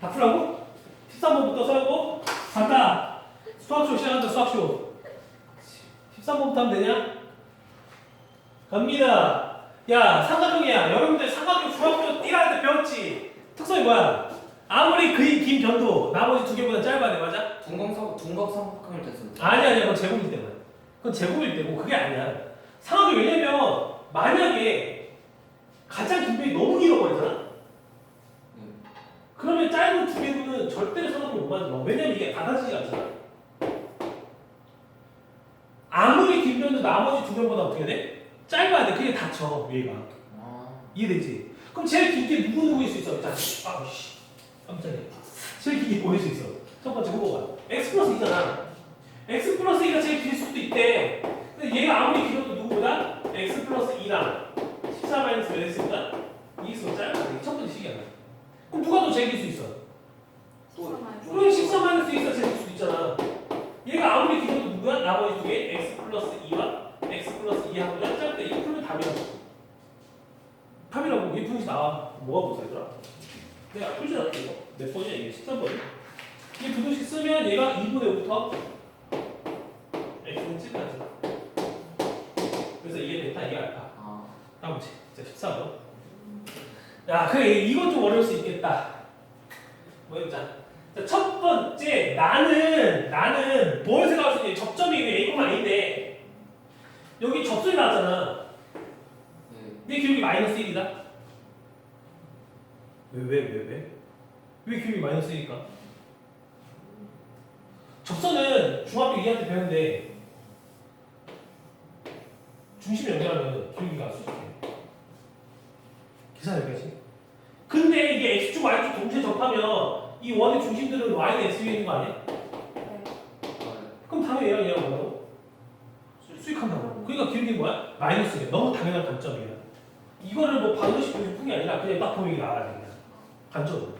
다 풀라고? 13번부터 써고 간다. 수학쇼 시작한다 수학쇼. 13번부터 하면 되냐? 갑니다. 야 삼각형이야. 여러분들 삼각형 중학교 1할 때 배웠지? 특성이 뭐야? 아무리 그이 긴 변도 나머지 두 개보다 짧아야 돼 맞아? 둥각삼각형일 때 쓰는. 아니 아니야 그건 제곱일 때만 그건 제곱일 때고 그게 아니야 상황이 왜냐면 만약에 가장 긴 편이 너무 길어버리잖아 네. 그러면 짧은 두 개는 절대로 상황을 못 만들어. 왜냐면 이게 닫아지지 않잖아. 아무리 긴 편도 나머지 두 변보다 어떻게 돼? 짧아야 돼. 그게 닫혀 위에가. 아. 이해되지? 그럼 제일 길게 누구 누구일 수 있어? 자, 아우 씨. 깜짝이야. 제일 길게 보일 수 있어. 첫 번째 후보가 x 플러스 2잖아. X 플러스 2가 제일 길 수도 있대. 근데 얘가 아무리 길어도 누구보다 x 플러스 2랑 14 마이너스 몇 x보다 이수가 짧아 이게 첫 번째 식이야 그럼 누가 더 제일 길수 있어? 그럼 14 마이너스. 2가 제일 길 수도 있잖아. 얘가 아무리 길어도 누구야? 나머지 두개 x 플러스 2와 x 플러스 2 하고가 짧대 이거 풀면 답이라고 답이라고 얘 분식 나와. 뭐가 붙어있더라? 내가 풀지 않았어 이거. 몇 번이야 이게 13번이 이 부등식 쓰면 얘가 2분의 5부터 x는 7까지. 그래서 이게 베타 이게 알파. 아. 다음 문제. 자 14번 야 그래 이건 좀 어려울 수 있겠다 뭐였자 첫 번째 나는 나는 뭘 생각할 수 있니 접점이 A, A인데 여기 접선이 나왔잖아 네. 내 기록이 마이너스 1이다 왜 왜 왜 왜? 왜 기록이 마이너스 1일까? 접선은 중학교 2학년 때 배웠는데 중심 연결하면 기울기가 수직해 계산 여기까지 근데 이게 x축 y축 동시에 접하면 이 원의 중심들은 y는 x 위에 있는 거 아니야? 그럼 당연히 얘랑 얘랑 뭐라고? 수익한다고. 그러니까 기울기는 뭐야? 마이너스래. 너무 당연한 관점이야. 이거를 뭐 반드시 보여줄 뿐이 아니라 그냥 딱 보면 이게 나와야 돼 그냥. 관점으로.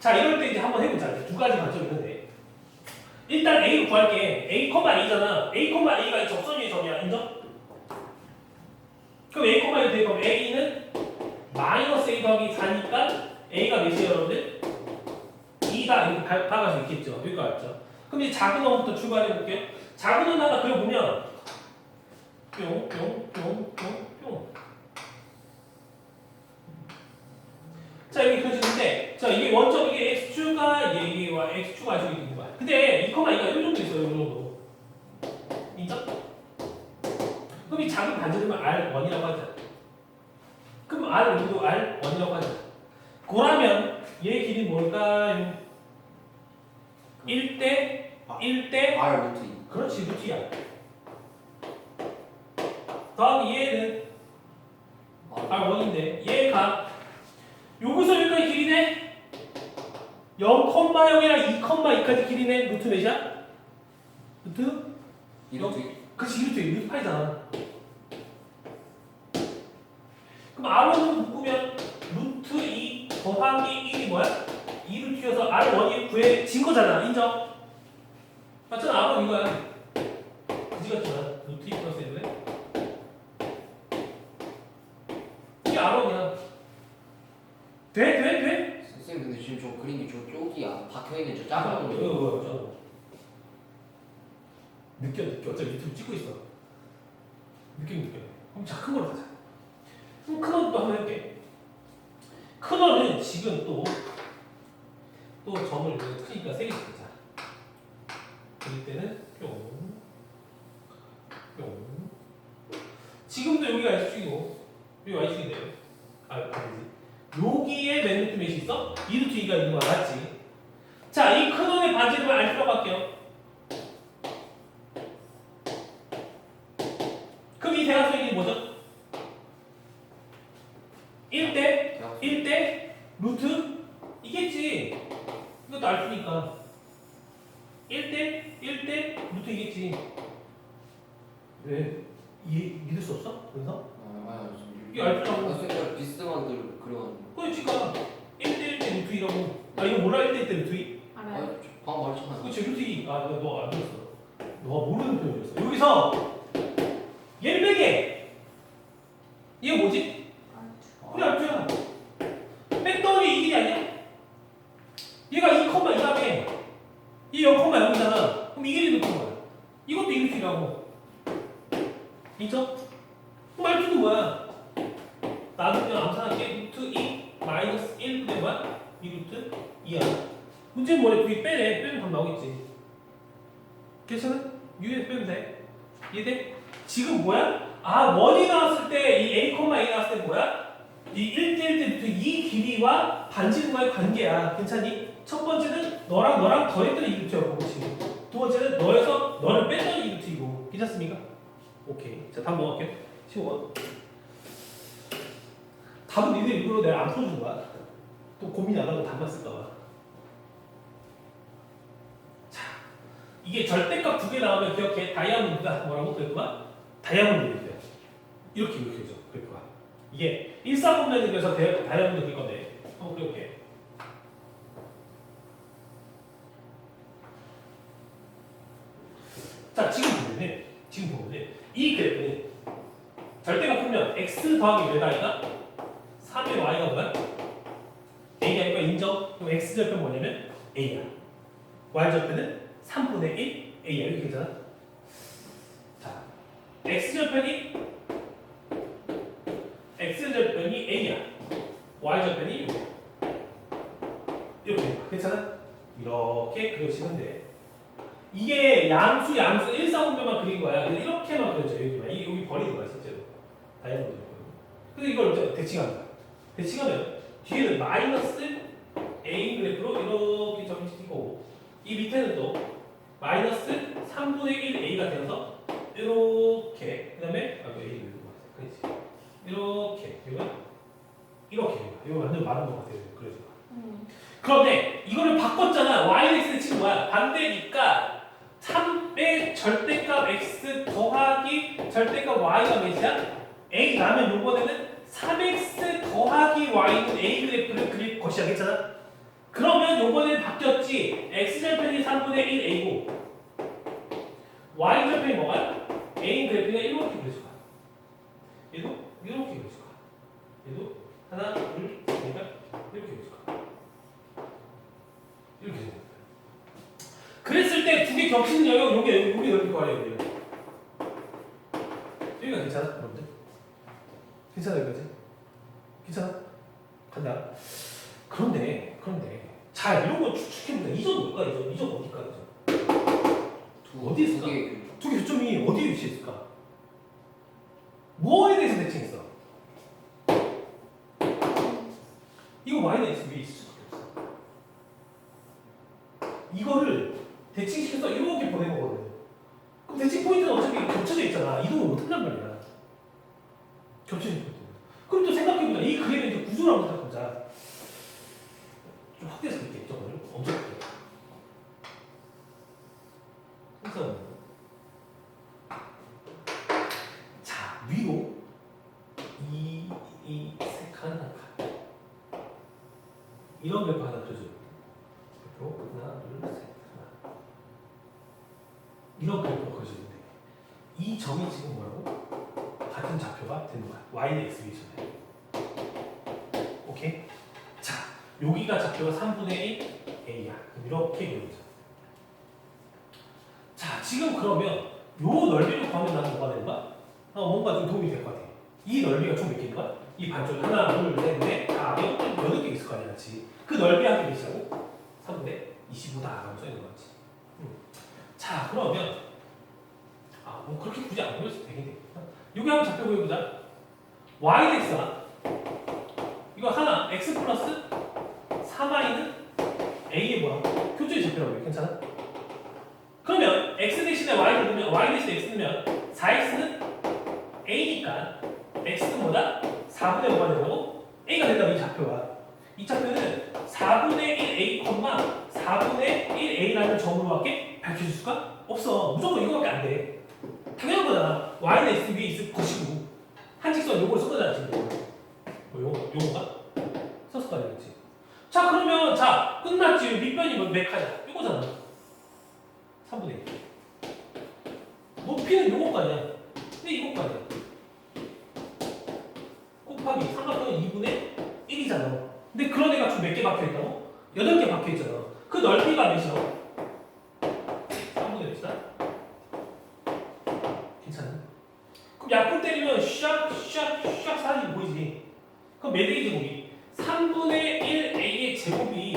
자 이럴 때 이제 한번 해보자. 이제 두 가지 관점이 있는데. 일단 A를 구할게. A, A잖아. A, A가 이 접선 위의 점이야. 인정? 그럼 A, 돼 그럼 A는 마이너스 A 더하기 4니까 A가 몇이에요 여러분들? 2다 이렇게 바- 박을 수 있겠죠 여기가 알죠? 그럼 이제 작은 놈부터 출발해 볼게요 작은 놈 하나 그려보면 뿅, 뿅, 뿅, 뿅, 뿅. 자, 여기 그려지는데, 자, 이게 원점, 이게 x축과 얘와 x축 아시고 있는 거야. 근데 2,2가 1 정도 있어요, 이 정도. 인정? 그럼 이 작은 반지름을 R1이라고 하자. 그럼 R1도 R1이라고 하자. 그러면 얘 길이 뭘까요? 1대, 1대, R 루트 2. 그렇지, 루트야. 더하기 얘는 R1인데 얘가 여기서 여기까지 길이네 0,0이랑 2,2까지 길이네 루트 몇이야? 루트? 2 루트 2. 그렇지 2루트 2 루트 8이잖아 그럼 R1은 묶으면 루트 2 더하기 1이 뭐야? 2루트여서 R1이 구해진 거잖아. 인정? 맞잖아 R1 이거야. 그지 같잖아 루트 2 플러스 1에 이게 R1이야. 돼? 돼? 돼? 선생님 근데 지금 저 그림이 저 쪽이 아, 박혀 있는 저 작은 거. 이거 저거? 느껴 느껴. 어차피 유튜브 찍고 있어. 느껴 느껴 그럼 자 큰 걸로 가자 그럼 큰 원도 한번 해볼게 큰 원은 지금 또 또 점을 크니까 세게 잡자 그릴 때는 뿅 뿅. 지금도 여기가 X축이고 여기 Y축인데요 아 아니지 여기에 맨 루트 몇이 있어? 2루트 2가 있는 거 알았지? 자, 이 큰 원의 반지름을 알수록 할게요. 그럼 이 대각선이 뭐죠? 1대 1대 루트 이겠지. 이것도 알수니까 1대 1대 루트 이겠지. 왜? 이 믿을 수 없어? 그래서? 아, 지금 이게 알프라고. 아, 선생님 비스만 들 그런. 그렇지가 1대 1대 루트 2라고. 아 이거 몰라 1대 1대 루트 2? 아, 저 방금 말했잖아. 그치 루트 2. 아 너, 너안 들었어. 너가 모르는 표현이었어. 여기서 얘를 빼게. 이거 뭐지? 우리 알프야. 뺀 더하기 이 길이 아니야? 0,0이잖아. 그럼 이 길이도 큰 거야. 이것도 이 길이라고. 인정? 말투는 뭐야? 나는 그냥 암산할게. 루트 2 마이너스 1 분의 뭐야? 이 루트 2야. 문제는 뭐래? 둘이 빼래. 빼면 답 나오겠지. 괜찮아? 유에 빼면 돼. 이해돼? 지금 뭐야? 아, 원이 나왔을 때, 이 A, A 나왔을 때 뭐야? 이 1대1 때부터 이 길이와 반지름과의 관계야. 괜찮니? 첫 번째는 너랑 너랑 더했더니 이 루트야, 그것이. 두 번째는 너에서 너를 뺐더니 이 루트이고. 괜찮습니까? 오케이. 자, 다음 넘어갈게요. 15번. 답은 니네 일부러 내가 안 풀어준 거야. 또 고민 안 하고 답만 쓸까봐. 자, 이게 절대값 두 개 나오면 기억해. 다이아몬드가 뭐라고 그랬구나? 다이아몬드. 이렇게 이렇게 해줘. 그랬구나. 이게 1사분면에 비해서 다이아몬드 그릴 건데. 한번 그려볼게. 자, 지금 보면은, 지금 보면은, 이 그래프는 절대값 풀면 x 더하기 몇 아이가? 3의 y가 뭐야? a가 아니까 인정? 그럼 x 절편 뭐냐면 a야. y 절편은 3분의 1 a야. 이렇게 되잖아. 자, x 절편이 x 절편이 a야. y 절편이 이렇게. 이렇게. 괜찮아? 이렇게 그려지면 돼. 이게 양수 양수 1, 4, 5면만 그린 거야. 근데 이렇게만 그려져 여기만. 이 여기 버리는 거야 실제로. 다이아몬드. 근데 이걸 대칭하는 거야. 대칭하면 뒤에는 마이너스 a 그래프로 이렇게 찍고 이 밑에는 또 마이너스 3분의 1 a가 되어서 이렇게 그 다음에 아그 a 그래프 그렇지. 이렇게 이거 이렇게 이거 완전 많은 것 같아요. 그래서. 그런데 이거를 바꿨잖아. yx를 치는 거야. 반대니까 3의 절대값 x 더하기 절대값 y가 몇이야? a 라면 요번에는 3x 더하기 y는 a 그래프를 그릴 것이야. 괜찮아? 그러면 요번에 바뀌었지. x 절편이 3분의 1 a고 y 절편이 뭐가? a 그래프가 이렇게 그려질 거야. 얘도 이렇게 거야. 얘도 하나, 둘, 셋, 넷, 이렇게 거야. 이렇게 생겼어요. 그랬을 때 두 개 겹치는 영역 요게 넓을 거 아니에요. 여기가. 괜찮아? 여러분들? 괜찮아 여기까지? 괜찮아? 간다. 그런데 그런데 자 이런 거 추측해보자. 이점 뭘까? 이점 이점 어딜까? 이점 두, 어디 있을까? 두개 그, 두개 교점이 어디에 위치했을까? 뭐에 대해서 대칭했어? 이거 y는 x 위에 있을 수밖에 없어. 이거를 대칭 시켜서 이렇게 보낸 거거든. 그럼 대칭 포인트는 어차피 겹쳐져 있잖아. 이동을 못 한단 말이야. 겹쳐져 있거든. 그럼 또 생각해보자. 이 그림의 한번 생각해보자. 좀 확대해서 볼게. 저거를 엄청 크게. 그래서 자 위로 이, 이, 색한 하나 이런 그래프 하나 그래프 하나 둘셋 하나 이런 그래프 그려주는데 이 점이 지금 뭐라고? 같은 좌표가 되는 거야 y는 x 위치네 오케이? 자 여기가 좌표가 3분의 1 a야 이렇게 그려보자 자 지금 그러면 요 넓이를 구하면 나는 뭐가 되는 거야? 어, 뭔가 좀 도움이 될 것 같아. 이 넓이가 총 몇 개인 거야? 이 반쪽 하나, 둘, 셋, 넷, 다 여덟 개 있을 거 아니야, 그렇지? 그 넓이 한개 몇이라고? 3분의 25다 라고 써 있는 거지. 음. 자, 그러면 아, 뭐 그렇게 굳이 안 되긴 돼. 여기 한번 잡혀 보여보자. y x야. 이거 하나 x 플러스 3y는 a의 뭐야? 표준이 잡히라고 해. 괜찮아? 그러면 x 대신에 y를 넣으면 y 대신에 x 넣으면 4x는 a니까 x는 뭐다? 4분의 5가 된다고? a가 된다고 이 좌표가 이 좌표는 4분의 1a, 4분의 1a라는 점으로밖에 밝혀줄 수가 없어. 무조건 이거밖에 안 돼. 당연한 거잖아. Y는 x 위에 있을 것이고 한 직선 요거를 쓴 거잖아 지금. 뭐 요거, 요거가? 썼을 거 아니겠지 자 그러면 자 끝났지. 밑변이 몇 칸이야 요거잖아. 3분의 1 높이는 요거거 아니야. 근데 이거거 아니야. 곱하기 삼각형은 2분의 1이잖아 근데 그런 애가 좀 몇 개 박혀있다고? 여덟 개 박혀있잖아. 그 넓이가 몇이야? 3분의 몇이다? 괜찮아? 그럼 약분 때리면 샥, 샥, 샥 사라지고 보이지? 그럼 매대기 제곱이 3분의 1a의 아, 제곱이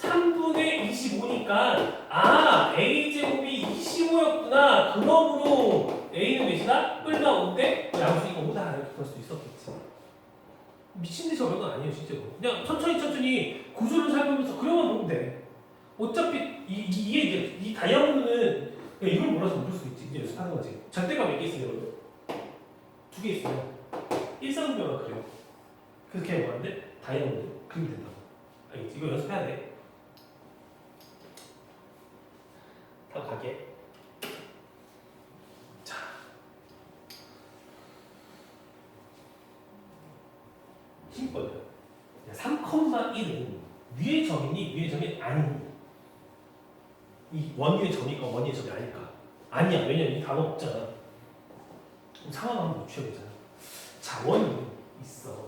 3분의 25니까 아 a 제곱이 25였구나 그놈으로 a는 몇이다? 끌다 온데 양수니까 오다 이렇게 볼 수 있었겠지 미친 듯이 어려운 건 아니에요 실제로 그냥 구조를 살펴보면서 그려만 보면 돼 어차피 이, 이, 이게 이제 이 다이아몬드는 그냥 이걸 몰라서 모를 수 있지. 이제 연습하는 거지. 절대가 몇개 있어요 여러분? 두 개 있어요. 일상분명한 그래요. 그렇게 뭐하는데 다이아몬드 그리면 된다고. 알겠지? 이거 연습해야 돼. 다음 갈게. 자. 힘거든 3,1은 위의 점이니 위의 점이 아니니 이 원위의 점이니까 원위의 점이 아닐까? 아니야. 왜냐면 이 단어 없잖아. 상황 한번 못 취해보잖아 자원이 있어.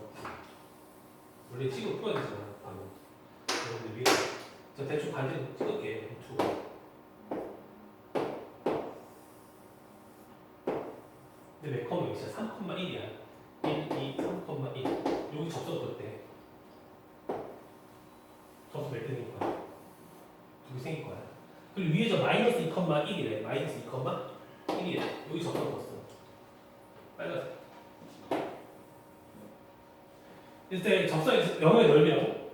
원래 찍어 풀어야 되잖아 바로. 여러분들 위에 저 대충 반대로 찍을게 두 근데 몇 컴마 몇이야? 3,1이야 1, 2, 3,1 여기 접속 어때? 접속 몇 되는 거야? 두개 생길 거야 그리고 위에 저 마이너스 2,1이래. 마이너스 2,1이래. 여기 접속 없어 빨간색. 이때 접속이 영역이 넓이라고?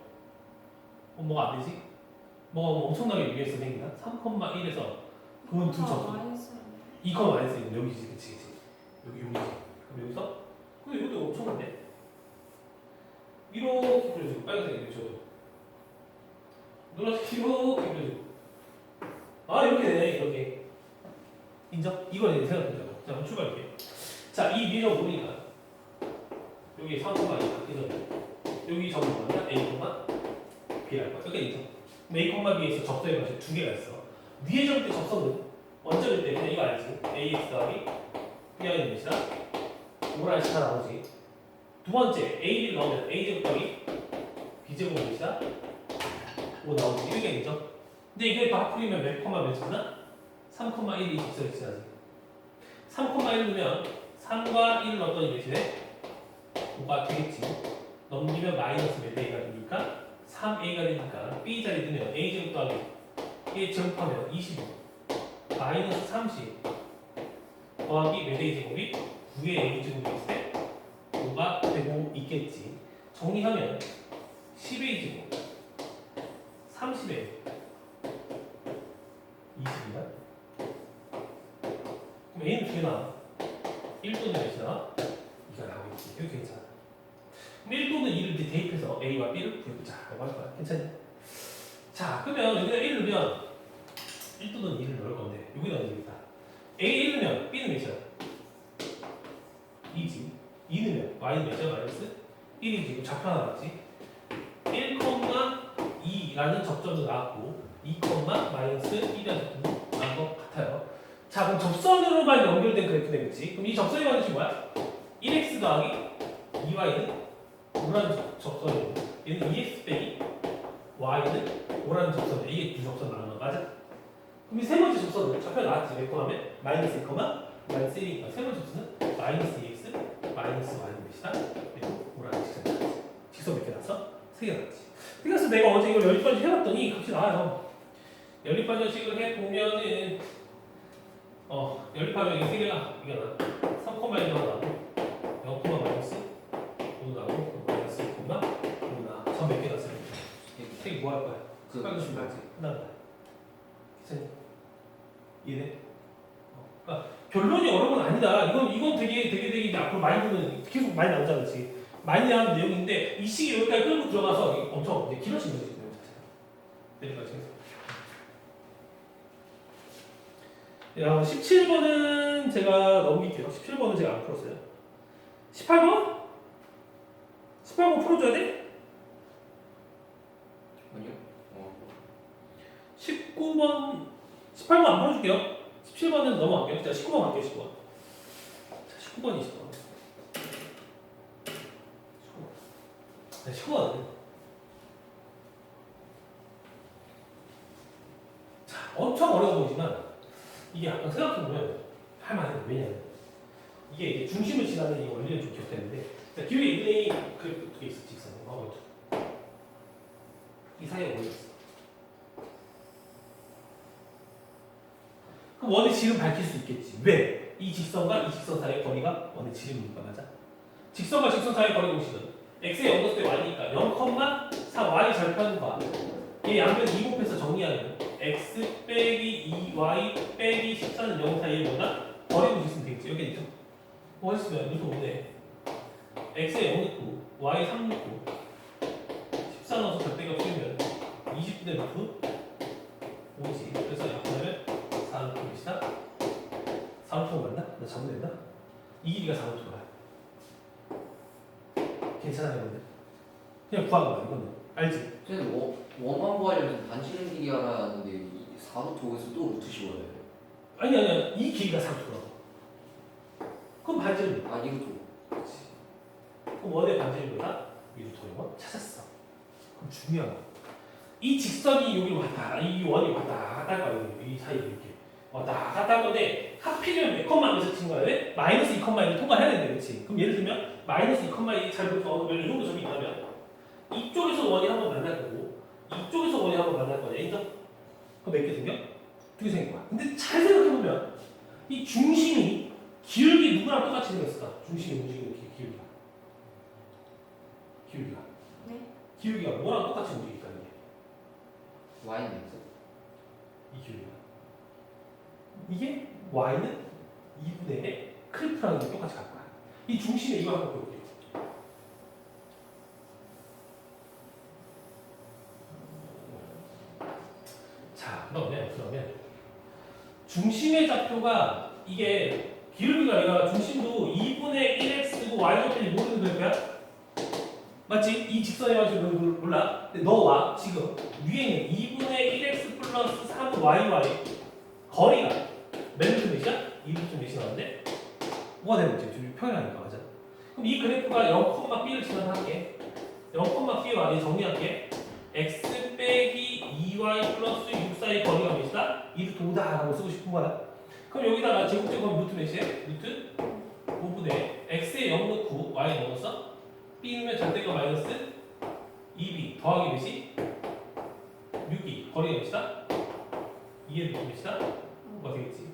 어, 뭐가 안 되지? 뭐가 뭐 엄청나게 위에서 생긴다? 3,1에서 그건 두 접속 마이너스 2, 마이너스 1 여기지. 그치 그치. 여기 여기지 그럼 여기서? 근데 이것도 엄청난데? 이렇게 그려주고 빨간색 이렇게 줘요 노란색 이렇게 그려주고 아 이렇게 되네 이렇게 인정? 이거 이제 생각해보자고 자 한번 출발할게요 자이 미러 보니까 여기 3콤마 2 그죠? 여기 뭐냐? A, B랄 거야 그러니까 인정 A, B에서 접선의 방식 두 개가 있어 위에 점때 접선은 원점일 때 그냥 이거 알지? AX 더하기 B하기 몇이다? 5라 시가 나오지 두 번째 A를 넣으면 A제곱 더하기 B제곱 몇이다? 5 나오지 이게 있죠? 근데 이게 바꾸면 몇 콤마 몇이나? 3,1이 직선이 지나지 3,1 넣으면 3과 1을 넣었더니 몇이네? 5가 되겠지. 넘기면 마이너스 몇 A가 되니까? 3A가 되니까? B 자리 넣으면 A제곱 더하기 A 제곱하면 25 마이너스 30 더하기 몇 A 제곱이? 9의 A 제곱이 있을 때 5가 되고 있겠지. 정리하면 10A 제곱 30A 20이야 그럼 A는 두개 나와? 1또는 몇이 나와? 2가 나오겠지. 이거 괜찮아. 그럼 1 또는 2를 이제 대입해서 A와 B를 구해보자. 라고 할 거야. 괜찮니? 자 그러면 여기다 1 넣으면 1 또는 2를 넣을 건데 여기다 넣으면 되겠다. A 1 넣으면 B는 몇이야? 2지. 2 넣으면 Y는 몇이야? 마이너스? 1이지. 이거 좌표 하나 나왔지? 1,2라는 접점도 나왔고 2, 마이너스 1이라는 접점도 나온 것 같아요 자 그럼 접선으로만 연결된 그래프 되겠지 그럼 이 접선의 방식이 뭐야? 1x 더하기 2y는 오라는 접선이고 얘는 2x 빼기 y는 오라는 접선이야 이게 두 접선 나오는 거 맞아? 그럼 이 세 번째 접선은 좌표 나왔지 몇 콤마면? 마이너스 1, 마이너스 1이니까 세 번째 접선은 마이너스 2x 마이너스 y는 몇이다? 그리고 오라는 직선 나왔지 직선 몇 개 나왔어? 세개 나왔지 그래서 내가 어제 이걸 연립반지 해봤더니 값이 나와요 연립반전식을 해 보면은 어 연립하면 이게 세 개가 이게 나 3,1이 나오고 0, 마이너스 5 나오고 마이너스 1, 5 나. 점몇 개 났어요? 색이 뭐 할 거야? 그 색깔도 준비하지. 끝난 거야. 괜찮니? 이해돼? 어. 그러니까 결론이 어려운 건 아니다. 이건 이건 되게 되게 되게 이제 앞으로 많이 보는 계속 많이 나오잖아, 그렇지? 많이 나오는 내용인데 이 시기 여기까지 끌고 들어가서 엄청 이제 길어지는 거지. 여기까지 해서. 야, 17번은 제가 넘길게요. 17번은 제가 안 풀었어요. 18번? 18번 풀어줘야 돼? 아니요? 어 19번, 18번 안 풀어줄게요. 17번은 넘어갈게요. 자, 19번 갈게요, 19번. 자, 19번이 19번. 19번. 네, 19번. 자, 엄청 어려워 보 이게 약간 생각해보면 할만해요. 왜냐면, 이게 중심을 지나는 이 원리를 좀 기억했는데 자, 기울기 1분의 2 그래프 두개 있어 직선 어, 이 사이에 원이 있어. 그럼 원의 질은 밝힐 수 있겠지. 왜? 이 직선과 이 직선 사이의 거리가 원의 질이니까 맞아? 직선과 직선 사이의 거리 공식은 x의 연거수 대 y니까 0,4y 절편과 이 양변 2 곱해서 정리하면 x 빼기 2y 빼기 14는 0 사이에 뭐다? 공식 쓰면 되겠지 여기 있죠? 뭐 했으면 루트 5네 x에 0 넣고 y 3 넣고 14 넣어서 절대값 쓰면 20분의 루트 5지 그래서 약분하면 4 루트 몇이다? 4 루트 5 맞나? 나 잘못했나? 이 길이가 4 루트 5야 괜찮아요 근데 그냥 구한 거야 이거는 알지? 쟤는 원, 원만 구하려면 반지름 길이 알아야 하는데 이 4루트 5에서 또 루트 씌워야 돼. 아니 아니야. 이 길이가 4 루트 5라고. 그럼 반지름 아 이것도 그렇지 그럼 원의 반지름보다 이 루트 5를 찾았어. 그럼 중요한 거. 이 직선이 여기로 왔다, 이 원이 왔다. 갔다 할 거야, 이 사이에 이렇게. 왔다 갔다 할 건데 하필이면 몇 컴마 하면서 친 거야, 왜? 마이너스 2컴마를 통과해야 되는데, 그렇지? 그럼 예를 들면 마이너스 2컴마 잘 보면 어, 이 정도 점이 있다면 이쪽에서 원이 한 번 만날 거고 이쪽에서 원이 한 번 만날 거냐, 인정? 그럼 몇 개 생겨? 두 개 생긴 거야. 근데 잘 생각해 보면 이 중심이 기울기 누구랑 똑같이 생겼을까? 중심이 움직이는 기- 기울기가 기울기가 네. 기울기가 뭐랑 똑같이 움직일까 이게? Y는 X. 이 기울기가 이게 y는 2분의 1의 크리프랑 이게 똑같이 갈 거야 이 중심에 이거 한번 볼게요 자 그러면 그러면 중심의 좌표가 이게 기울기가 아니라 중심도 2분의 1x고 y 좌표를 모르는 그래프야? 맞지? 이 직선의 방식을 모르- 몰라? 근데 너와 지금 위에는 2분의 1x 플러스 3yy 거리가 몇 루트 몇이야? 2루트 몇이 나왔는데 뭐가 되는 거지? 둘이 평행하니까 맞아 그럼 이 그래프가 0,b를 지나할게 0,b와 이 정리할게 x 빼기 2y 플러스 6 사이 거리가 몇이다? 2루트 5다 라고 쓰고 싶은 거야 그럼 여기다가 제곱제곱하면 루트 몇이야? 루트 5분의 x에 0 넣고 y 넣어서 b 넣으면 절대가 마이너스 2b 더하기 몇이? 6이 거리가 몇이다? 2의 루트 몇이다? 뭐가 되겠지?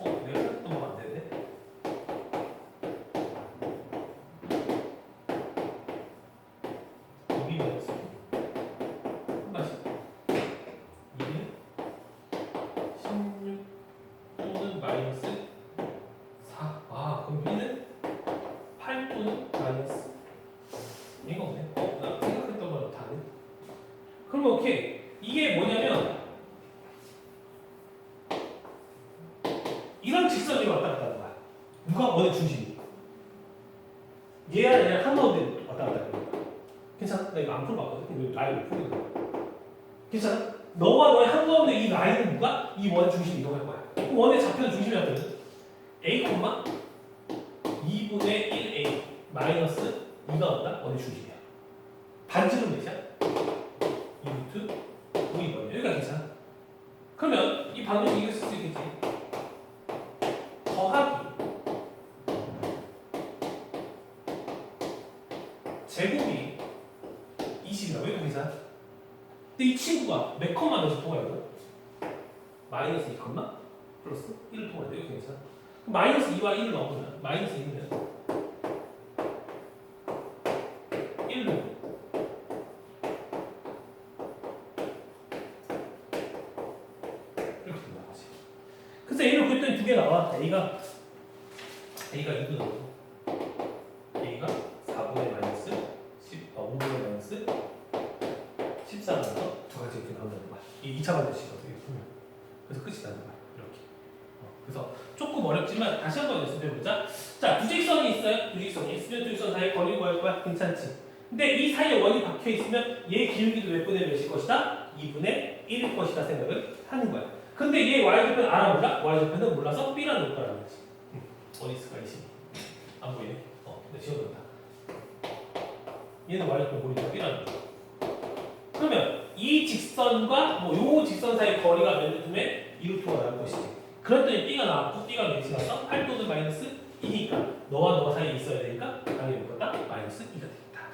어? 내가 생각했던 거안 되네 이비 마이너스 한 가지 2는 16 또는 마이너스 4. 아, 그럼 B는 8 또는 마이너스. 이거 없네. 어, 나 생각했던 거랑 다르네. 그러면 오케 이. 이게 뭐냐면 이런 직선이 왔다 갔다 하는 거야. 누가 원의 중심이. 얘야 얘랑 한가운데 왔다 갔다 하는 거야. 괜찮아? 나 이거 안 풀어봤거든. 근데 라인을 풀는 거야. 괜찮아? 너와 너의 한가운데 이 라인은 누가? 이 원 중심 이동할 거야. 그럼 원의 좌표는 중심이 어떤 a, 2분의 1a 마이너스 2가 온다? 원의 중심이야. 반지름 몇이야? 2루트 5이거든요. 여기가 괜찮아. 그러면 이 방정식 이길 수 있겠지? 더하기 제곱이 20이라고 이거 괜찮아? 근데 이 친구가 몇 컴마 넣어서 통화해요? 마이너스 2 컴마 플러스 1을 통화해요. 이거 괜찮아? 그럼 마이너스 2와 1을 넣으면 마이너스 2는 1로 이렇게 된다 거지. 그래서 A를 그랬더니 두 개 나와. A가 A가 2도 나오고 A가 4분의 마이너스 10, 어, 5분의 마이너스 14가 나서 두 가지 이렇게 나온다는 거야. 이 2차 방정식이거든요. 보면. 그래서 끝이 나는 거야. 이렇게. 어, 그래서 조금 어렵지만 다시 한 번 연습해보자. 자, 두직선이 있어요. 두직선이 있으면 두직선 사이에 거리 구할 거야. 괜찮지? 근데 이 사이에 원이 박혀 있으면 얘 기울기도 몇 분의 몇일 것이다? 2분의 1일 것이다 생각을 하는 거야. 근데 얘 y좌표는 알아 몰라? y좌표는 몰라서 b라는 걸 거라는 거지. 음, 어디 있을까 이 식이? 안 보이네. 어, 내 지워졌다. 얘는 y좌표 보니까 b라는 거. 그러면 이 직선과 뭐 요 직선 사이 거리가 몇 루트면 2루트가 나올 것이지. 그랬더니 b가 나왔고 b가 몇이 나서 8 또는 마이너스 2니까 너와 너와 사이에 있어야 되니까 당연히 묶었다 마이너스 2가 되겠다.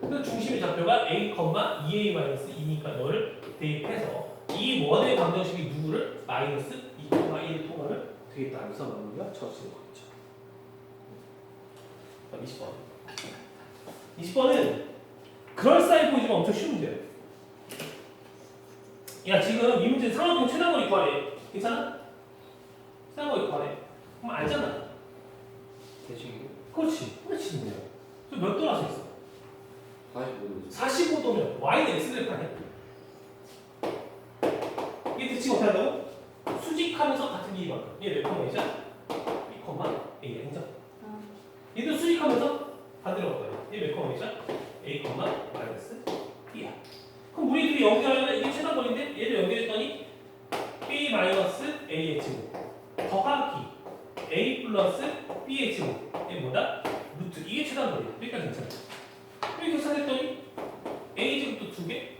그래서 중심의 좌표가 a, 2a 마이너스 2니까 너를 대입해서 이 원의 방정식이 누구를 마이너스 2, 1을 통과를 되겠다. 그래서 우리가 거겠죠. 그럼 20번. 20번은 그럴싸해 보이지만 엄청 쉬운 문제예요. 야 지금 이 문제 상황평 최단거리 구하래. 괜찮아? 최단거리 구하래. 그럼 알잖아. 대칭이고 그렇지. 그렇지. 몇 도라서 있어? 45도 45도면 y는 x 그래프 아니야? 이게 대칭 어떻게 한다고? 수직하면서 같은 길이 만큼. 얘몇 컴마이죠? 2 컴마 a 인정. 얘도 수직하면서 반대로 갈 거야. 얘몇 컴마이죠? a 컴마 마이너스 b야. 그럼 우리들이 연결하면 이게 최단거리인데 얘를 연결했더니 b 마이너스 a의 제곱 더하기 a 플러스 b의 제곱 이게 뭐다? 루트 이게 최단거리야. 여기까지 괜찮아. 이렇게 계산했더니 a 제곱도 두 개,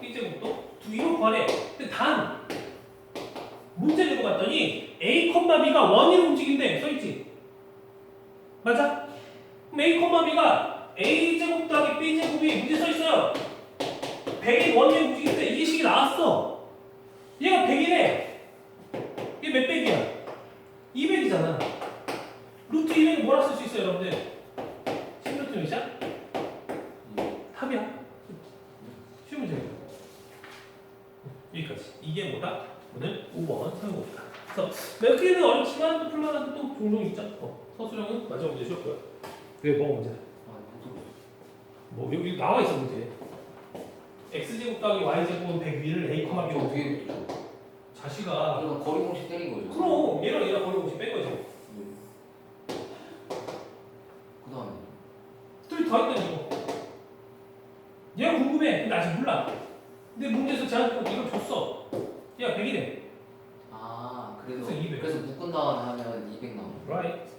b 제곱도 두 개로 구하래. 근데 단 문제 내고 봤더니 a, b가 원으로 움직인대 써있지. 맞아? 그럼 a, b가 a 제곱 더하기 b 제곱이 문제 써있어요. 100이 원으로 움직이는데 이게 식이 나왔어. 얘가 100이래. 이게 몇 백이야? 200이잖아. 루트 200은 뭐라 쓸 수 있어요, 여러분들? 10루트 몇이야? 답이야. 쉬운 문제예요. 여기까지. 이게 뭐다? 오늘 5번 사용법이다. 그래서 몇 개는 어렵지만 또 풀만한 또 종종 있죠. 어, 서술형은 마지막 문제 쉬웠고요. 왜 뭐가 문제야? 아뭐 여기 나와 있어 문제. x 제곱 더하기 y 제곱은 100 위를 a, 저 b 뒤에 붙죠 자식아. 그러니까 거리 공식 때린 거죠 그럼 얘랑 얘랑 거리 공식 뺀 거지. 그 다음에 둘이 더 했더니 이거. 얘가 궁금해. 근데 아직 몰라. 근데 문제에서 꼭 이걸 줬어. 얘가 100이래. 아 그래서 그래서 200. 그래서 묶은 다음에 하면 200 나오는 Right.